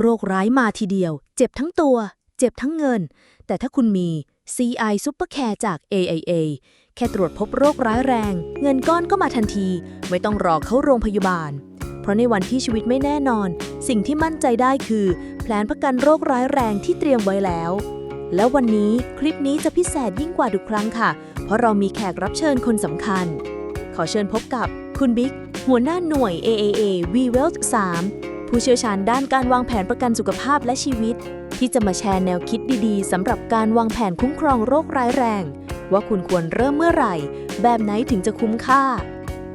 โรคร้ายมาทีเดียว เจ็บทั้งตัว เจ็บทั้งเงิน แต่ถ้าคุณมี CI Supercare จาก AIA แค่ตรวจพบโรคร้ายแรง เงินก้อนก็มาทันที ไม่ต้องรอเข้าโรงพยาบาล เพราะในวันที่ชีวิตไม่แน่นอน สิ่งที่มั่นใจได้คือแผนประกันโรคร้ายแรงที่เตรียมไว้แล้ว แล้ววันนี้คลิปนี้จะพิเศษยิ่งกว่าทุกครั้งค่ะ เพราะเรามีแขกรับเชิญคนสำคัญ ขอเชิญพบกับคุณบิ๊กหัวหน้าหน่วย AAA V Wealth 3 ผู้เชี่ยวชาญด้านการวางแผนประกันสุขภาพและชีวิต ที่จะมาแชร์แนวคิดดีๆสำหรับการวางแผนคุ้มครองโรคร้ายแรง ว่าคุณควรเริ่มเมื่อไหร่ แบบไหนถึงจะคุ้มค่า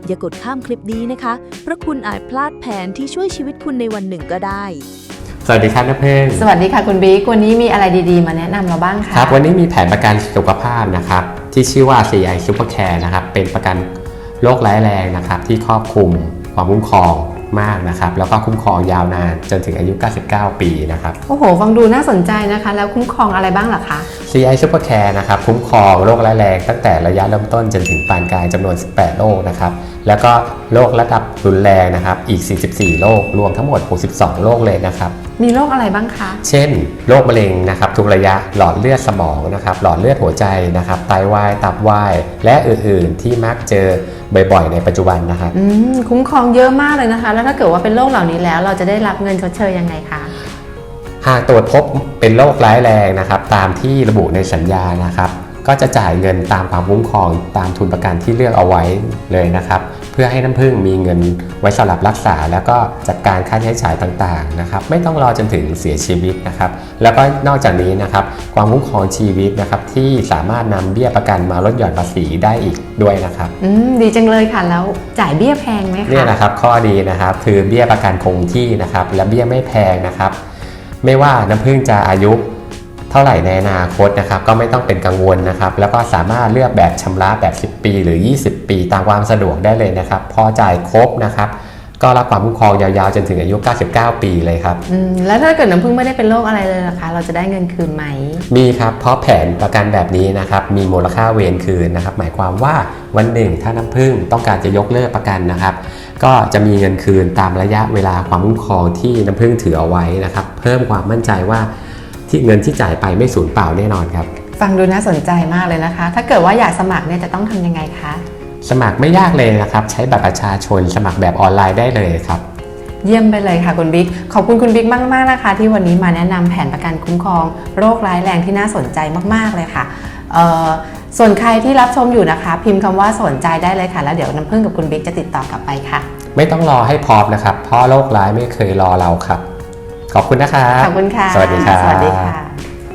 อย่ากดข้ามคลิปนี้นะคะ เพราะคุณอาจพลาดแผนที่ช่วยชีวิตคุณในวันหนึ่งก็ได้สวัสดีครับน้าเพ่งสวัสดีค่ะคุณบิ๊กวันนี้มีอะไรดีๆ มาแนะนำเราบ้างคะครับ วันนี้มีแผนประกันสุขภาพนะครับ ที่ชื่อว่า CI Supercare นะครับ เป็นประกันโรคร้ายแรงนะครับ ที่ครอบคลุมความคุ้มครอง มากนะครับแล้วก็คุ้มครองยาวนานจนถึงอายุ 99 ปีนะครับ โอ้โห ฟังดูน่าสนใจนะคะ แล้วคุ้มครองอะไรบ้างล่ะคะ CI Supercare นะครับคุ้มครองโรคร้ายแรงตั้งแต่ระยะเริ่มต้นจนถึงปานกลางจำนวน 18 โรคนะครับ แล้วก็โรคระดับรุนแรงนะครับ อีก 44 โรค รวมทั้งหมด 62 โรคเลยนะครับ มีโรคอะไรบ้างคะ เช่น โรคมะเร็งนะครับทุกระยะ หลอดเลือดสมองนะครับ หลอดเลือดหัวใจนะครับ ไตวาย ตับวาย และอื่นๆ ที่มักเจอบ่อยๆ ในปัจจุบันนะครับ อืม คุ้มครองเยอะมากเลยนะคะ แล้วถ้าเกิดว่าเป็นโรคเหล่านี้แล้ว เราจะได้รับเงินชดเชยยังไงคะ หากตรวจพบเป็นโรคร้ายแรงนะครับ ตามที่ระบุในสัญญานะครับ ก็จะจ่ายเงินตามความคุ้มครองตามทุนประกันที่เลือกเอาไว้เลยนะครับ เพื่อให้น้ำพึ่งมีเงินไว้สำหรับรักษา แล้วก็จัดการค่าใช้จ่ายต่างๆนะครับ ไม่ต้องรอจนถึงเสียชีวิตนะครับ แล้วก็นอกจากนี้นะครับ ความคุ้มครองชีวิตนะครับที่สามารถนำเบี้ยประกันมาลดหย่อนภาษีได้อีกด้วยนะครับอืมดีจังเลยค่ะแล้วจ่ายเบี้ยแพงไหมคะเนี่ยนะครับ ข้อดีนะครับคือเบี้ยประกันคงที่นะครับ และเบี้ยไม่แพงนะครับ ไม่ว่าน้ำพึ่งจะอายุเท่าไหร่ในอนาคตนะครับก็ไม่ต้องเป็นกังวลนะครับ แล้วก็สามารถเลือกแบบชำระแบบ 10 ปี หรือ 20 ปี ตามความสะดวกได้เลยนะครับ พอจ่ายครบนะครับ ก็รับความคุ้มครองยาวๆ จนถึงอายุ 99 ปีเลยครับอืมแล้วถ้าเกิดน้ำพึ่งไม่ได้เป็นโรคอะไรเลยล่ะคะ เราจะได้เงินคืนไหม มีครับ เพราะแผนประกันแบบนี้นะครับ มีมูลค่าเวรคืนนะครับ หมายความว่าวันหนึ่งถ้าน้ำพึ่งต้องการจะยกเลิกประกันนะครับ ก็จะมีเงินคืนตามระยะเวลาความคุ้มครองที่น้ำพึ่งถือเอาไว้นะครับ เพิ่มความมั่นใจว่าที่เงินที่จ่ายไปไม่สูญเปล่าแน่นอนครับ ฟังดูน่าสนใจมากเลยนะคะ ถ้าเกิดว่าอยากสมัครเนี่ยจะต้องทำยังไงคะ สมัครไม่ยากเลยนะครับ ใช้บัตรประชาชนสมัครแบบออนไลน์ได้เลยครับ เยี่ยมไปเลยค่ะคุณบิ๊ก ขอบคุณคุณบิ๊กมาก ๆ นะคะ ที่วันนี้มาแนะนำแผนประกันคุ้มครอง โรคร้ายแรงที่น่าสนใจมาก ๆ เลยค่ะเอ่อส่วนใครที่รับชมอยู่นะคะ พิมพ์คำว่าสนใจได้เลยค่ะ แล้วเดี๋ยวน้ำพึ่งกับคุณบิ๊กจะติดต่อกลับไปค่ะ ไม่ต้องรอให้พร้อมนะครับ เพราะโรคร้ายไม่เคยรอเราครับ ขอบคุณนะครับขอบคุณค่ะ สวัสดีครับสวัสดีค่ะ